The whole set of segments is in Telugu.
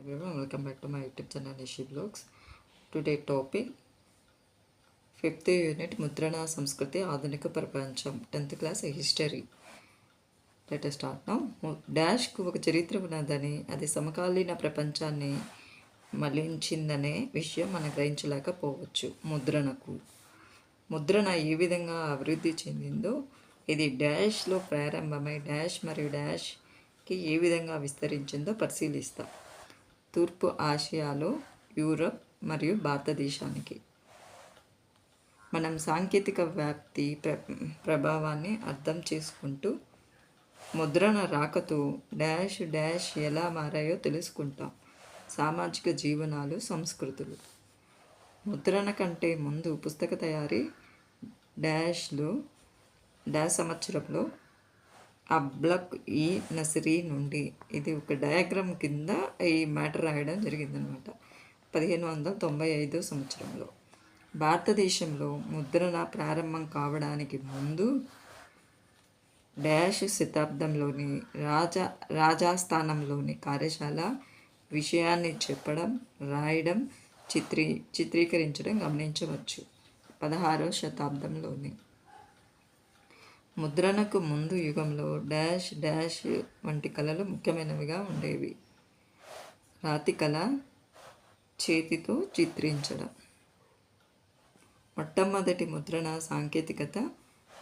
everyone welcome back to my youtube channel nishi blogs. Today topic fifth unit ముద్రణ సంస్కృతి ఆధునిక ప్రపంచం tenth class history let start now డాష్కు ఒక చరిత్ర ఉన్నదని అది సమకాలీన ప్రపంచాన్ని మళ్ళించిందనే విషయం మనం గ్రహించలేకపోవచ్చు ముద్రణకు. ముద్రణ ఏ విధంగా అభివృద్ధి చెందిందో ఇది డాష్లో ప్రారంభమై డాష్ మరియు డాష్కి ఏ విధంగా విస్తరించిందో పరిశీలిస్తాం. తూర్పు ఆసియాలో యూరప్ మరియు భారతదేశానికి. మనం సాంకేతిక వ్యాప్తి ప్ర ప్రభావాన్ని అర్థం చేసుకుంటూ ముద్రణ రాకతో డాష్ డాష్ ఎలా మారాయో తెలుసుకుంటాం. సామాజిక జీవనాలు సంస్కృతులు. ముద్రణ కంటే ముందు పుస్తక తయారీ డాష్లో డాష్ సంవత్సరంలో అబ్లక్ ఈ నసిరీ నుండి. ఇది ఒక డయాగ్రామ్ కింద ఈ మ్యాటర్ రాయడం జరిగిందనమాట. పదిహేను వందల తొంభై ఐదు సంవత్సరంలో. భారతదేశంలో ముద్రణ ప్రారంభం కావడానికి ముందు డాష్ శతాబ్దంలోని రాజా రాజాస్థానంలోని కార్యశాల విషయాన్ని చెప్పడం రాయడం చిత్రీ చిత్రీకరించడం గమనించవచ్చు. పదహారో శతాబ్దంలోని ముద్రణకు ముందు యుగంలో డాష్ డాష్ వంటి కళలు ముఖ్యమైనవిగా ఉండేవి. రాతి కళ చేతితో చిత్రించడం. మొట్టమొదటి ముద్రణ సాంకేతికత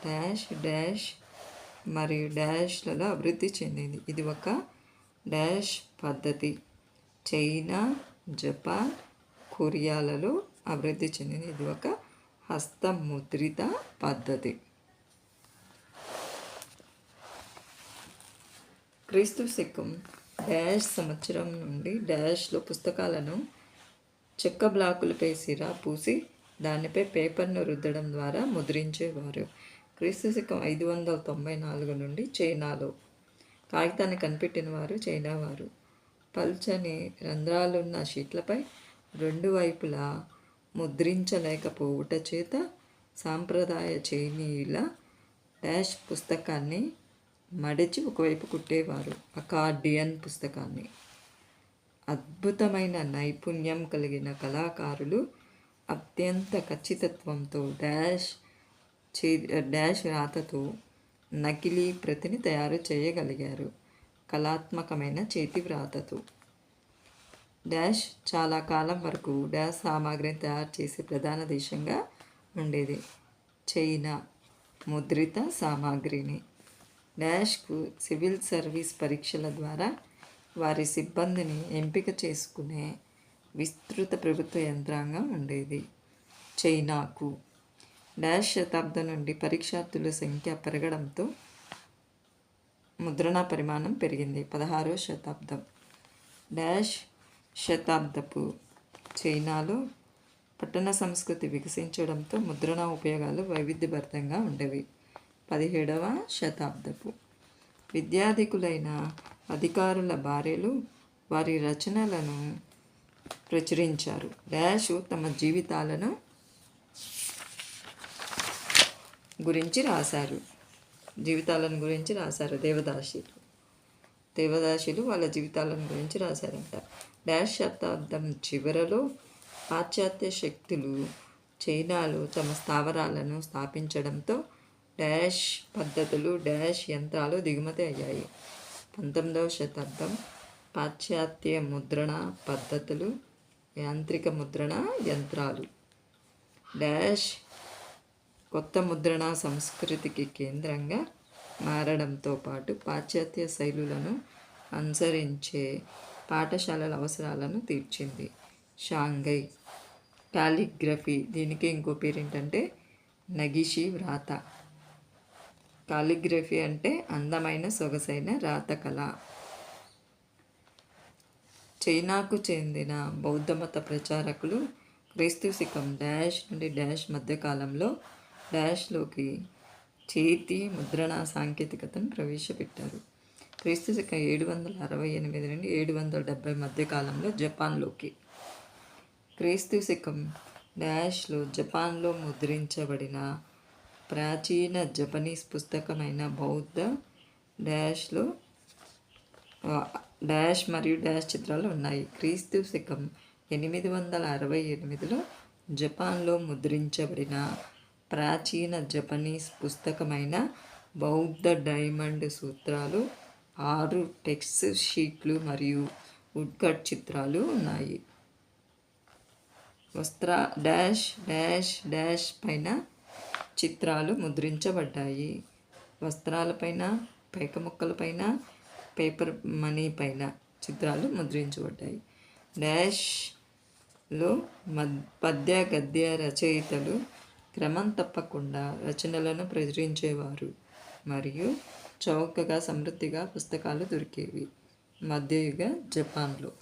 డాష్ డాష్ మరియు డాష్లలో అభివృద్ధి చెందింది. ఇది ఒక డాష్ పద్ధతి. చైనా జపాన్ కొరియాలలో అభివృద్ధి చెందింది. ఇది ఒక హస్తముద్రిత పద్ధతి. క్రీస్తు శకం డాష్ సంవత్సరం నుండి డాష్లో పుస్తకాలను చెక్క బ్లాకులపై సిరా పూసి దానిపై పేపర్ను రుద్దడం ద్వారా ముద్రించేవారు. క్రీస్తు శకం ఐదు వందల తొంభై నాలుగు నుండి చైనాలో కాగితాన్ని కనిపెట్టిన వారు చైనా వారు పల్చని రంధ్రాలున్న షీట్లపై రెండు వైపులా ముద్రించలేకపోవుట చేత సాంప్రదాయ చైనీయుల డాష్ పుస్తకాన్ని మడిచి ఒకవైపు కుట్టేవారు అకార్డియన్ పుస్తకాన్ని. అద్భుతమైన నైపుణ్యం కలిగిన కళాకారులు అత్యంత ఖచ్చితత్వంతో డాష్ చే డాష్ రాతతో నకిలీ ప్రతిని తయారు చేయగలిగారు. కళాత్మకమైన చేతి వ్రాతతో. డాష్ చాలా కాలం వరకు డాష్ సామాగ్రిని తయారు చేసే ప్రధాన దేశంగా ఉండేది. చైనా ముద్రిత సామాగ్రిని. డాష్కు సివిల్ సర్వీస్ పరీక్షల ద్వారా వారి సిబ్బందిని ఎంపిక చేసుకునే విస్తృత ప్రభుత్వ యంత్రాంగం ఉండేది. చైనాకు డాష్ శతాబ్దం నుండి పరీక్షార్థుల సంఖ్య పెరగడంతో ముద్రణ పరిమాణం పెరిగింది. పదహారో శతాబ్దం. డాష్ శతాబ్దపు చైనాలో పట్టణ సంస్కృతి వికసించడంతో ముద్రణ ఉపయోగాలు వైవిధ్యభరితంగా ఉండేవి. పదిహేడవ శతాబ్దపు విద్యాధికులైన అధికారుల భార్యలు వారి రచనలను ప్రచురించారు. డాష్ తమ జీవితాలను గురించి రాశారు. జీవితాలను గురించి రాశారు. దేవదాసీలు దేవదాసీలు వాళ్ళ జీవితాలను గురించి రాశారంట. డాష్ శతాబ్దం చివరలో పాశ్చాత్య శక్తులు చైనాలో తమ స్థావరాలను స్థాపించడంతో డాష్ పద్ధతులు డాష్ యంత్రాలు దిగుమతి అయ్యాయి. పంతొమ్మిదవ శతాబ్దం పాశ్చాత్య ముద్రణ పద్ధతులు యాంత్రిక ముద్రణ యంత్రాలు. డాష్ కొత్త ముద్రణ సంస్కృతికి కేంద్రంగా మారడంతో పాటు పాశ్చాత్య శైలులను అనుసరించే పాఠశాలల అవసరాలను తీర్చింది. షాంఘై కాలిగ్రఫీ దీనికి ఇంకో పేరు ఏంటంటే నగిషి వ్రాత. కాలిగ్రఫీ అంటే అందమైన సొగసైన రాత కళ చైనాకు చెందిన బౌద్ధమత ప్రచారకులు క్రీస్తు శిఖం డాష్ నుండి డాష్ మధ్యకాలంలో డాష్లోకి చేతి ముద్రణ సాంకేతికతను ప్రవేశపెట్టారు. క్రీస్తు శిఖం ఏడు వందల అరవై ఎనిమిది నుండి ఏడు వందల డెబ్బై మధ్యకాలంలో జపాన్లోకి. క్రీస్తు శిఖం డాష్లో జపాన్లో ముద్రించబడిన ప్రాచీన జపనీస్ పుస్తకమైన బౌద్ధ డాష్లో డాష్ మరియు డాష్ చిత్రాలు ఉన్నాయి. క్రీస్తు శకం ఎనిమిది వందల అరవై ఎనిమిదిలో జపాన్లో ముద్రించబడిన ప్రాచీన జపనీస్ పుస్తకమైన బౌద్ధ డైమండ్ సూత్రాలు ఆరు టెక్స్ట్ షీట్లు మరియు వుడ్కట్ చిత్రాలు ఉన్నాయి. వస్త్ర డాష్ డాష్ డాష్ పైన చిత్రాలు ముద్రించబడ్డాయి. వస్త్రాలపైన పైక ముక్కలపైన పేపర్ మనీ పైన చిత్రాలు ముద్రించబడ్డాయి. డాష్లో మద్ పద్య గద్య రచయితలు క్రమం తప్పకుండా రచనలను ప్రచురించేవారు మరియు చౌకగా సమృద్ధిగా పుస్తకాలు దొరికేవి. మధ్యయుగ జపాన్లో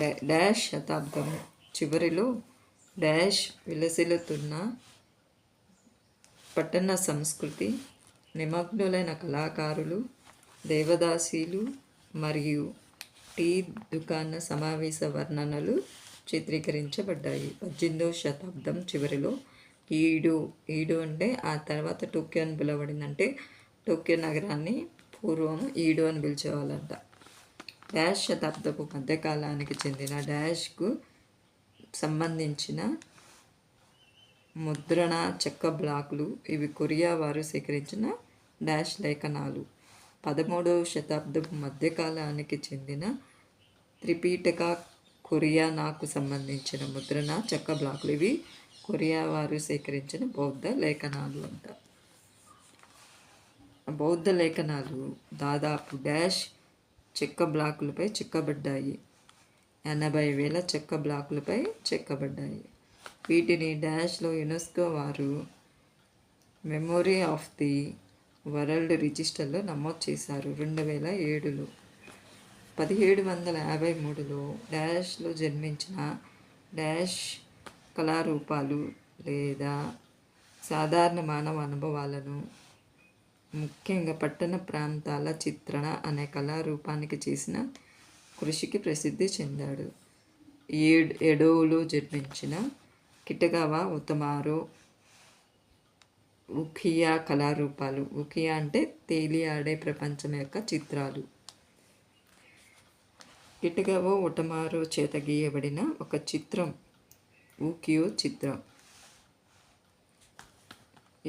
డాష్ శతాబ్దం చివరిలో డాష్ విలసిల్లుతున్న పట్టణ సంస్కృతి నిమగ్నులైన కళాకారులు దేవదాసీలు మరియు టీ దుకాణ సమావేశ వర్ణనలు చిత్రీకరించబడ్డాయి. పద్దెనిమిదవ శతాబ్దం చివరిలో ఈడు ఈడు అంటే ఆ తర్వాత టోక్యో అని పిలవడిందంటే టోక్యో నగరాన్ని పూర్వం ఈడు అని పిలిచేవాళ్ళంట. డాష్ శతాబ్దపు మధ్యకాలానికి చెందిన డాష్కు సంబంధించిన ముద్రణ చెక్క బ్లాకులు ఇవి కొరియా వారు సేకరించిన డాష్ లేఖనాలు. పదమూడవ శతాబ్దపు మధ్యకాలానికి చెందిన త్రిపీటక కొరియా నాకు సంబంధించిన ముద్రణ చెక్క బ్లాకులు ఇవి కొరియా వారు సేకరించిన బౌద్ధ లేఖనాలు అంట. బౌద్ధ లేఖనాలు దాదాపు డాష్ చెక్క బ్లాకులపై చెక్కబడ్డాయి. ఎనభై వేల చెక్క బ్లాకులపై చెక్కబడ్డాయి. వీటిని డాష్లో యునెస్కో వారు మెమొరీ ఆఫ్ ది వరల్డ్ రిజిస్టర్లో నమోదు చేశారు. రెండు వేల ఏడులో. పదిహేడు వందల యాభై మూడులో డాష్లో జన్మించిన డాష్ కళారూపాలు లేదా సాధారణ మానవ అనుభవాలను ముఖ్యంగా పట్టణ ప్రాంతాల చిత్రణ అనే కళారూపానికి చేసిన కృషికి ప్రసిద్ధి చెందాడు. ఏడ్ ఎడోలో జన్మించిన కిటగావా ఉతమారో ఉఖియా కళారూపాలు. ఉఖియా అంటే తేలియాడే ప్రపంచం యొక్క చిత్రాలు. కిటగావో ఉటమారో చేత గీయబడిన ఒక చిత్రం ఊకియో చిత్రం.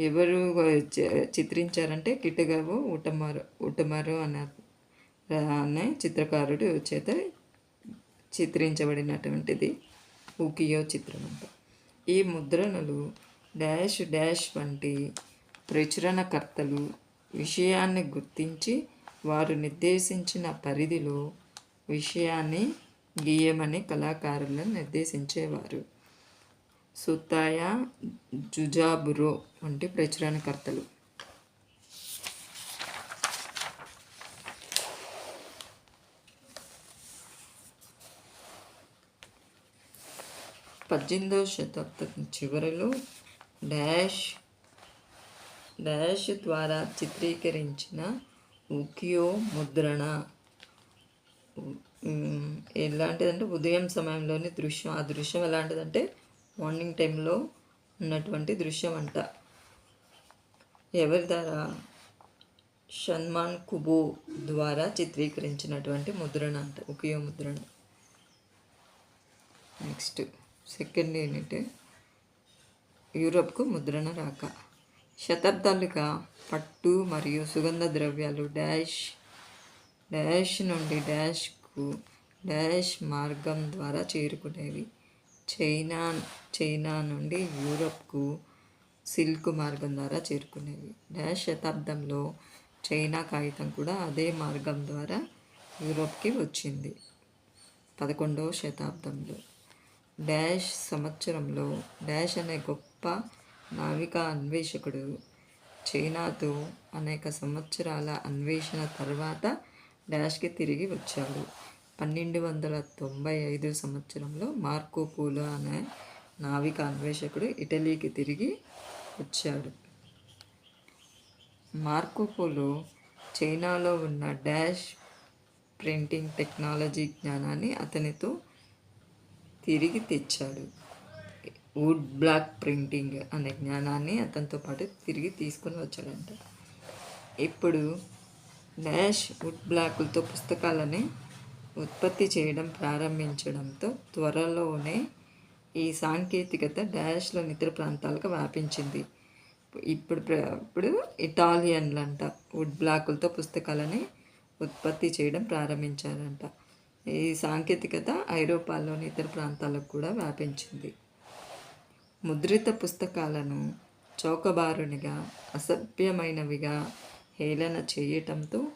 ఎవరు చిత్రించారంటే కిటగావో ఉటమారో ఉటమారో అన్న అనే చిత్రకారుడు చేత చిత్రించబడినటువంటిది ఉకియో చిత్రం అంట. ఈ ముద్రణలు డాష్ డాష్ వంటి ప్రచురణకర్తలు విషయాన్ని గుర్తించి వారు నిర్దేశించిన పరిధిలో విషయాన్ని గీయమని కళాకారులను నిర్దేశించేవారు. సుతాయ జుజాబురో వంటి ప్రచురణకర్తలు. పద్దెనిమిదవ శతాబ్దం చివరిలో డాష్ డాష్ ద్వారా చిత్రీకరించిన ఉకియో ముద్రణ ఎలాంటిదంటే ఉదయం సమయంలోని దృశ్యం ఆ దృశ్యం ఎలాంటిదంటే మార్నింగ్ టైంలో ఉన్నటువంటి దృశ్యం అంట ఎవరి ద్వారా? షన్మాన్ కుబో ద్వారా చిత్రీకరించినటువంటి ముద్రణ అంట ఉకియో ముద్రణ. నెక్స్ట్ సెకండ్ ఏంటంటే యూరప్కు ముద్రణ రాక. శతాబ్దాలుగా పట్టు మరియు సుగంధ ద్రవ్యాలు డాష్ డాష్ నుండి డాష్కు డాష్ మార్గం ద్వారా చేరుకునేవి. చైనా చైనా నుండి యూరప్కు సిల్క్ మార్గం ద్వారా చేరుకునేవి డాష్ శతాబ్దంలో చైనా కాగితం కూడా అదే మార్గం ద్వారా యూరోప్కి వచ్చింది. పదకొండవ శతాబ్దంలో డాష్ సంవత్సరంలో డాష్ అనే గొప్ప నావికా అన్వేషకుడు చైనాతో అనేక సంవత్సరాల అన్వేషణ తర్వాత డాష్కి తిరిగి వచ్చాడు. పన్నెండు వందల తొంభై ఐదు సంవత్సరంలో మార్కోపోలో అనే నావిక అన్వేషకుడు ఇటలీకి తిరిగి వచ్చాడు. మార్కో పోలో చైనాలో ఉన్న డాష్ ప్రింటింగ్ టెక్నాలజీ జ్ఞానాన్ని అతనితో తిరిగి తెచ్చాడు. వుడ్ బ్లాక్ ప్రింటింగ్ అనే జ్ఞానాన్ని అతనితో పాటు తిరిగి తీసుకుని వచ్చాడంట. ఇప్పుడు డాష్ వుడ్ బ్లాకులతో పుస్తకాలని ఉత్పత్తి చేయడం ప్రారంభించడంతో త్వరలోనే ఈ సాంకేతికత డాష్లోని ఇతర ప్రాంతాలకు వ్యాపించింది. ఇప్పుడు ప్ర- ఇప్పుడు ఇటాలియన్లు అంట వుడ్ బ్లాకులతో పుస్తకాలని ఉత్పత్తి చేయడం ప్రారంభించారంట. ఈ సాంకేతికత ఐరోపాలోని ఇతర ప్రాంతాలకు కూడా వ్యాపించింది. ముద్రిత పుస్తకాలను చౌకబారునిగా అసభ్యమైనవిగా హేళన చేయటంతో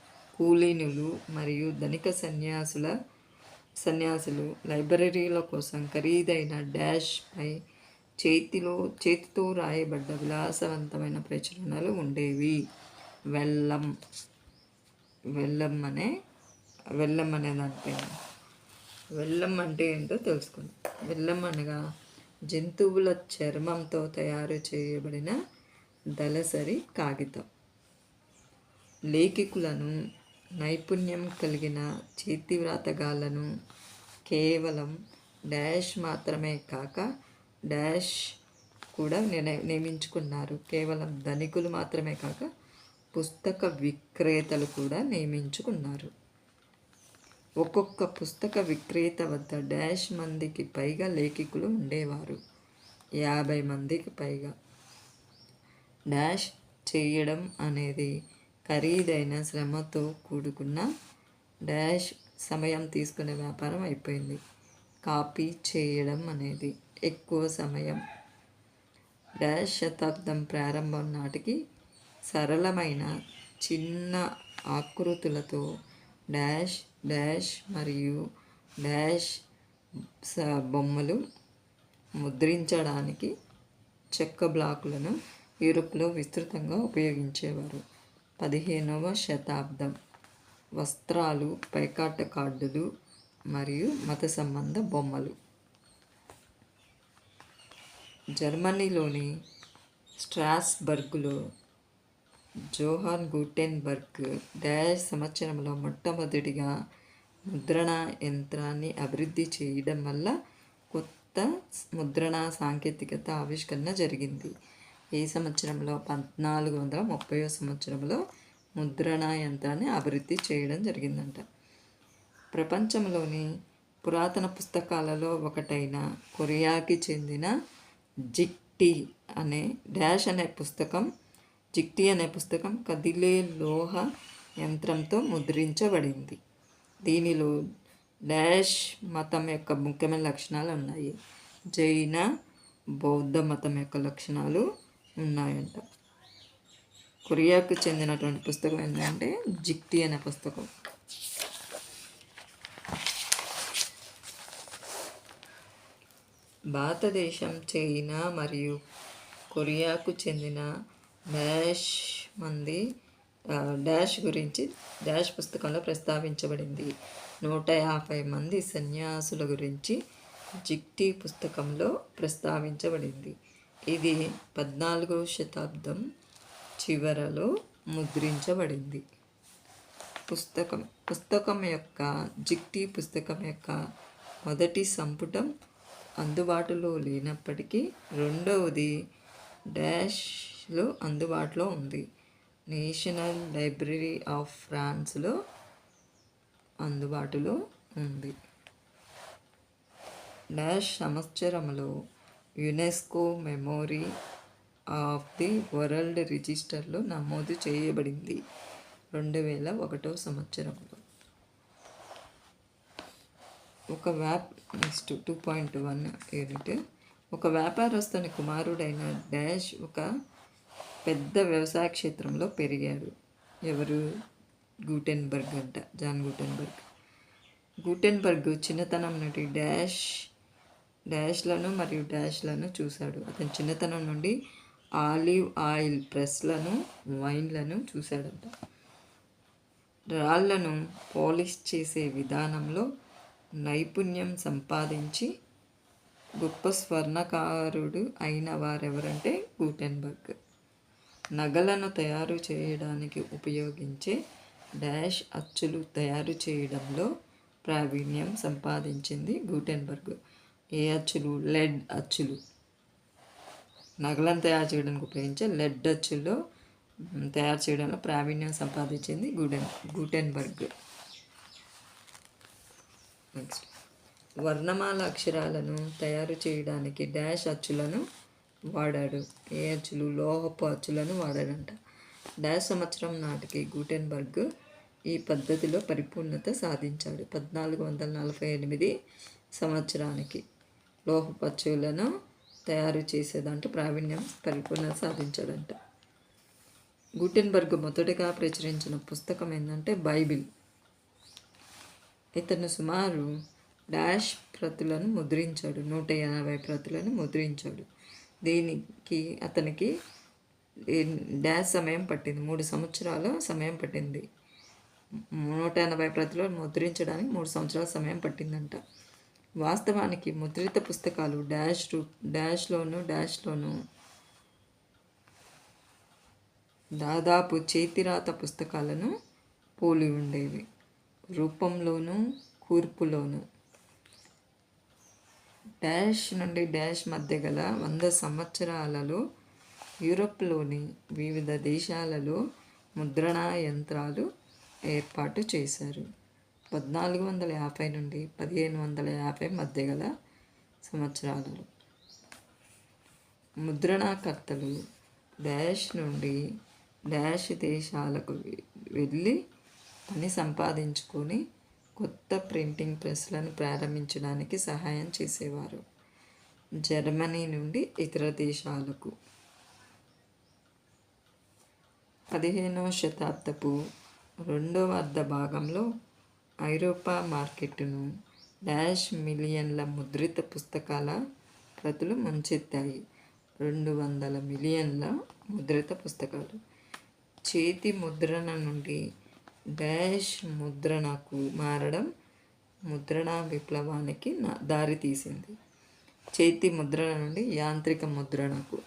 కూలీనులు మరియు ధనిక సన్యాసుల సన్యాసులు లైబ్రరీల కోసం ఖరీదైన డాష్పై చేతిలో చేతితో రాయబడ్డ విలాసవంతమైన ప్రచురణలు ఉండేవి. వెల్లం వెల్లం అనే వెల్లం అనే దానిపైన వెల్లం అంటే ఏంటో తెలుసుకుందాం. వెల్లం అనగా జంతువుల చర్మంతో తయారు చేయబడిన దళసరి కాగితం. లేఖికులను నైపుణ్యం కలిగిన చేతివ్రాతగాళ్ళను కేవలం డాష్ మాత్రమే కాక డాష్ కూడా నియమించుకున్నారు. కేవలం ధనికులు మాత్రమే కాక పుస్తక విక్రేతలు కూడా నియమించుకున్నారు. ఒక్కొక్క పుస్తక విక్రేత వద్ద డాష్ మందికి పైగా లేఖికులు ఉండేవారు. యాభై మందికి పైగా. డాష్ చేయడం అనేది ఖరీదైన శ్రమతో కూడుకున్న డాష్ సమయం తీసుకునే వ్యాపారం అయిపోయింది. కాపీ చేయడం అనేది ఎక్కువ సమయం. డాష్ శతాబ్దం ప్రారంభం నాటికి సరళమైన చిన్న ఆకృతులతో డాష్ డాష్ మరియు డాష్ బొమ్మలు ముద్రించడానికి చెక్క బ్లాకులను యూరోప్లో విస్తృతంగా ఉపయోగించేవారు. పదిహేనవ శతాబ్దం. వస్త్రాలు పైకాట కార్డులు మరియు మత సంబంధ బొమ్మలు. జర్మనీలోని స్ట్రాస్బర్గ్లో జోహాన్ గుటెన్బర్గ్ డాష్ సంవత్సరంలో మొట్టమొదటిగా ముద్రణ యంత్రాన్ని అభివృద్ధి చేయడం వల్ల కొత్త ముద్రణ సాంకేతికత ఆవిష్కరణ జరిగింది. ఈ సంవత్సరంలో పద్నాలుగు వందల ముప్పై సంవత్సరంలో ముద్రణ యంత్రాన్ని అభివృద్ధి చేయడం జరిగిందంట. ప్రపంచంలోని పురాతన పుస్తకాలలో ఒకటైన కొరియాకి చెందిన జిక్టీ అనే డాష్ అనే పుస్తకం జిక్టీ అనే పుస్తకం కదిలే లోహ యంత్రంతో ముద్రించబడింది. దీనిలో డాష్ మతం యొక్క ముఖ్యమైన లక్షణాలు ఉన్నాయి. జైన బౌద్ధ మతం యొక్క లక్షణాలు ఉన్నాయంట. కొరియాకు చెందినటువంటి పుస్తకం ఏంటంటే జిక్టీ అనే పుస్తకం. భారతదేశం చైనా మరియు కొరియాకు చెందిన డాష్ మంది డాష్ గురించి డాష్ పుస్తకంలో ప్రస్తావించబడింది. నూట యాభై మంది సన్యాసుల గురించి జిక్టీ పుస్తకంలో ప్రస్తావించబడింది. ఇది పద్నాలుగవ శతాబ్దం చివరలో ముద్రించబడింది. పుస్తకం పుస్తకం యొక్క జిక్టీ పుస్తకం యొక్క మొదటి సంపుటం అందుబాటులో లేనప్పటికీ రెండవది డాష్లో అందుబాటులో ఉంది. నేషనల్ లైబ్రరీ ఆఫ్ ఫ్రాన్స్లో అందుబాటులో ఉంది. డాష్ సంవత్సరంలో UNESCO memory of the world రిజిస్టర్లో నమోదు చేయబడింది. రెండు వేల ఒకటో సంవత్సరంలో. ఒక వ్యాప్ next two point one unit ఒక వ్యాపారస్తుని కుమారుడైన డాష్ ఒక పెద్ద వ్యవసాయ క్షేత్రంలో పెరిగాడు. ఎవరు? గూటెన్బర్గ్ అంట జాన్ గూటెన్బర్గ్. గూటెన్బర్గ్ చిన్నతనం నుండి డాష్ డాష్లను మరియు డాష్లను చూశాడు. అతని చిన్నతనం నుండి ఆలివ్ ఆయిల్ ప్రెస్లను వైన్లను చూశాడంట. రాళ్ళను పాలిష్ చేసే విధానంలో నైపుణ్యం సంపాదించి గొప్ప స్వర్ణకారుడు అయిన వారెవరంటే గూటెన్బర్గ్. నగలను తయారు చేయడానికి ఉపయోగించే డాష్ అచ్చులు తయారు చేయడంలో ప్రావీణ్యం సంపాదించింది గూటెన్బర్గ్. ఏ అచ్చులు? లెడ్ అచ్చులు. నగలను తయారు చేయడానికి ఉపయోగించే లెడ్ అచ్చుల్లో తయారు చేయడంలో ప్రావీణ్యం సంపాదించింది గూడెన్ గూటెన్బర్గ్. నెక్స్ట్ వర్ణమాల అక్షరాలను తయారు చేయడానికి డాష్ అచ్చులను వాడాడు ఏ అచ్చులు? లోహపు అచ్చులను వాడాడంట డాష్ సంవత్సరం నాటికి గూటెన్బర్గ్ ఈ పద్ధతిలో పరిపూర్ణత సాధించాడు. పద్నాలుగు వందల నలభై ఎనిమిది సంవత్సరానికి. లోహపచ్చువులను తయారు చేసేదంటూ ప్రావీణ్యం పరిపూర్ణ సాధించాడంట. గుటెన్బర్గ్ మొదటగా ప్రచురించిన పుస్తకం ఏంటంటే బైబిల్. ఇతను సుమారు డాష్ ప్రతులను ముద్రించాడు నూట యాభై ప్రతులను ముద్రించాడు. దీనికి అతనికి డాష్ సమయం పట్టింది మూడు సంవత్సరాల సమయం పట్టింది. నూట ఎనభై ప్రతులను ముద్రించడానికి మూడు సంవత్సరాల సమయం పట్టిందంట. వాస్తవానికి ముద్రిత పుస్తకాలు డాష్ రూ డాష్లోను డాష్లోను దాదాపు చేతిరాత పుస్తకాలను పోలి ఉండేవి. రూపంలోనూ కూర్పులోనూ. డాష్ నుండి డాష్ మధ్య గల వంద సంవత్సరాలలో యూరప్లోని వివిధ దేశాలలో ముద్రణా యంత్రాలు ఏర్పాటు చేశారు. పద్నాలుగు వందల యాభై నుండి పదిహేను వందల యాభై మధ్య గల సంవత్సరాలలో ముద్రణాకర్తలు డాష్ నుండి డాష్ దేశాలకు వెళ్ళి పని సంపాదించుకొని కొత్త ప్రింటింగ్ ప్రెస్లను ప్రారంభించడానికి సహాయం చేసేవారు. జర్మనీ నుండి ఇతర దేశాలకు. పదిహేనవ శతాబ్దపు రెండవ అర్ధ భాగంలో ఐరోపా మార్కెట్ను డాష్ మిలియన్ల ముద్రిత పుస్తకాల ప్రతులు ముంచెత్తాయి. రెండు వందల మిలియన్ల ముద్రిత పుస్తకాలు. చేతి ముద్రణ నుండి డాష్ ముద్రణకు మారడం ముద్రణ విప్లవానికి దారితీసింది. చేతి ముద్రణ నుండి యాంత్రిక ముద్రణకు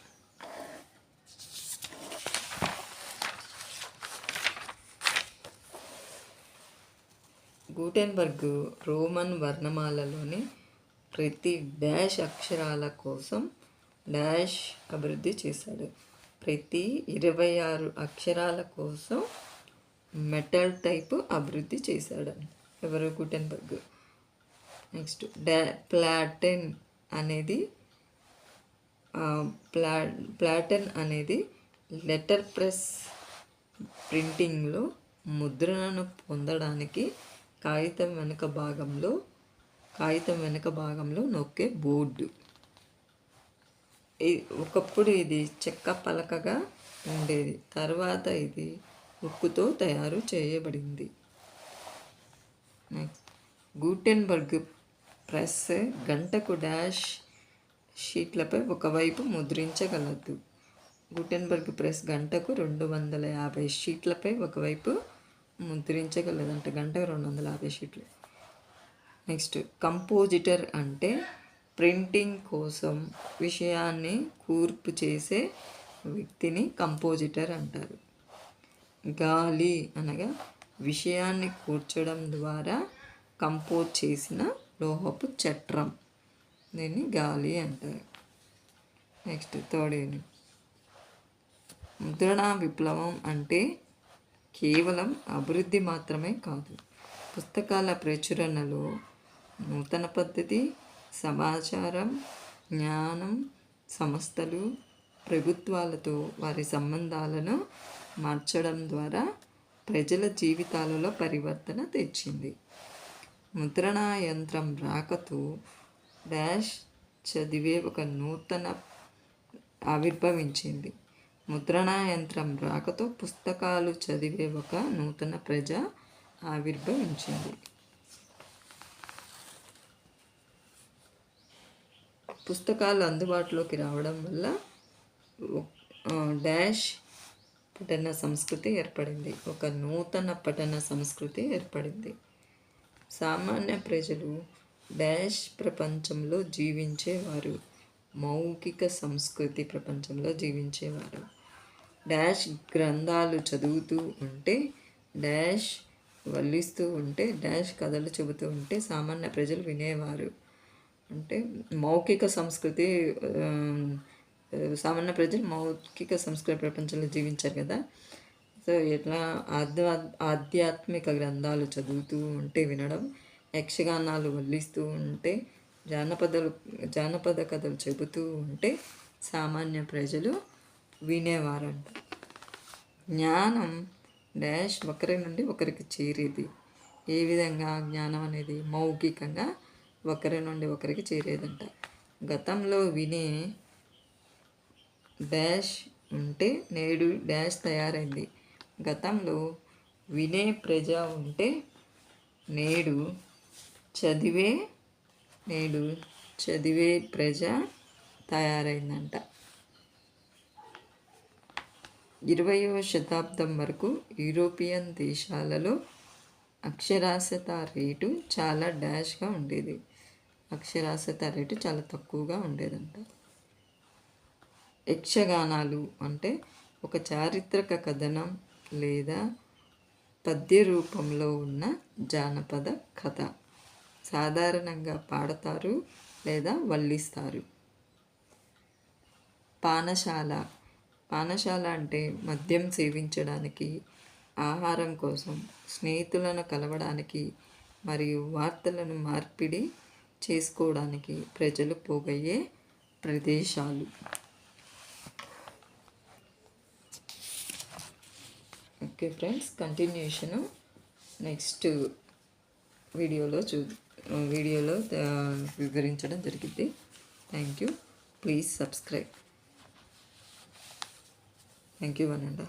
గూటెన్బర్గ్ రోమన్ వర్ణమాలలోని ప్రతి డాష్ అక్షరాల కోసం డాష్ అభివృద్ధి చేశాడు. ప్రతి ఇరవై ఆరు అక్షరాల కోసం మెటల్ టైప్ అభివృద్ధి చేశాడు. ఎవరు? గుటెన్బర్గ్. నెక్స్ట్ డా ప్లాటెన్ అనేది ప్లా ప్లాటెన్ అనేది లెటర్ ప్రెస్ ప్రింటింగ్లో ముద్రణను పొందడానికి కాగితం వెనుక భాగంలో కాగితం వెనుక భాగంలో నొక్కే బోర్డు. ఒకప్పుడు ఇది చెక్క పలకగా ఉండేది. తర్వాత ఇది ఉక్కుతో తయారు చేయబడింది. నెక్స్ట్ గూటెన్బర్గ్ ప్రెస్ గంటకు డాష్ షీట్లపై ఒకవైపు ముద్రించగలదు. గుటెన్బర్గ్ ప్రెస్ గంటకు రెండు వందల యాభై షీట్లపై ఒకవైపు ముద్రించగలదంట. గంటకు రెండు వందల యాభై షీట్లు. నెక్స్ట్ కంపోజిటర్ అంటే ప్రింటింగ్ కోసం విషయాన్ని కూర్పు చేసే వ్యక్తిని కంపోజిటర్ అంటారు. గాలి అనగా విషయాన్ని కూర్చడం ద్వారా కంపోజ్ చేసిన లోహపు చట్రం. దీన్ని గాలి అంటారు. నెక్స్ట్ థర్డ్ ముద్రణ విప్లవం అంటే కేవలం అభివృద్ధి మాత్రమే కాదు పుస్తకాల ప్రచురణలో నూతన పద్ధతి సమాచారం జ్ఞానం సంస్థలు ప్రభుత్వాలతో వారి సంబంధాలను మార్చడం ద్వారా ప్రజల జీవితాలలో పరివర్తన తెచ్చింది. ముద్రణా యంత్రం రాకతో డాష్ చదివే ఒక నూతన ఆవిర్భవించింది. ముద్రణా యంత్రం రాకతో పుస్తకాలు చదివే ఒక నూతన ప్రజ ఆవిర్భవించింది. పుస్తకాలు అందుబాటులోకి రావడం వల్ల డాష్ పఠన సంస్కృతి ఏర్పడింది. ఒక నూతన పఠన సంస్కృతి ఏర్పడింది. సామాన్య ప్రజలు డాష్ ప్రపంచంలో జీవించేవారు. మౌఖిక సంస్కృతి ప్రపంచంలో జీవించేవారు. డాష్ గ్రంథాలు చదువుతూ ఉంటే డాష్ వల్లిస్తూ ఉంటే డాష్ కథలు చెబుతూ ఉంటే సామాన్య ప్రజలు వినేవారు. అంటే మౌఖిక సంస్కృతి సామాన్య ప్రజలు మౌఖిక సంస్కృతి ప్రపంచంలో జీవించారు కదా. సో ఎట్లా ఆధ్యా ఆధ్యాత్మిక గ్రంథాలు చదువుతూ ఉంటే వినడం యక్షగానాలు వల్లిస్తూ ఉంటే జానపదలు జానపద కథలు చెబుతూ ఉంటే సామాన్య ప్రజలు వినేవారంట. జ్ఞానం డాష్ ఒకరి నుండి ఒకరికి చేరేది. ఏ విధంగా జ్ఞానం అనేది మౌఖికంగా ఒకరి నుండి ఒకరికి చేరేదంట. గతంలో వినే డాష్ ఉంటే నేడు డాష్ తయారైంది. గతంలో వినే ప్రజ ఉంటే నేడు చదివే నేడు చదివే ప్రజ తయారైందంట. ఇరవయవ శతాబ్దం వరకు యూరోపియన్ దేశాలలో అక్షరాస్యత రేటు చాలా డాష్గా ఉండేది. అక్షరాస్యత రేటు చాలా తక్కువగా ఉండేదంట. యక్షగానాలు అంటే ఒక చారిత్రక కథనం లేదా పద్య రూపంలో ఉన్న జానపద కథ. సాధారణంగా పాడతారు లేదా వల్లిస్తారు. పానశాల. పానశాల అంటే మద్యం సేవించడానికి ఆహారం కోసం స్నేహితులను కలవడానికి మరియు వార్తలను మార్పిడి చేసుకోవడానికి ప్రజలు పోగయ్యే ప్రదేశాలు. ఓకే ఫ్రెండ్స్ కంటిన్యూషను నెక్స్ట్ వీడియోలో చూ వీడియోలో వివరించడం జరిగింది. Thank you. Please subscribe. Thank you వనండా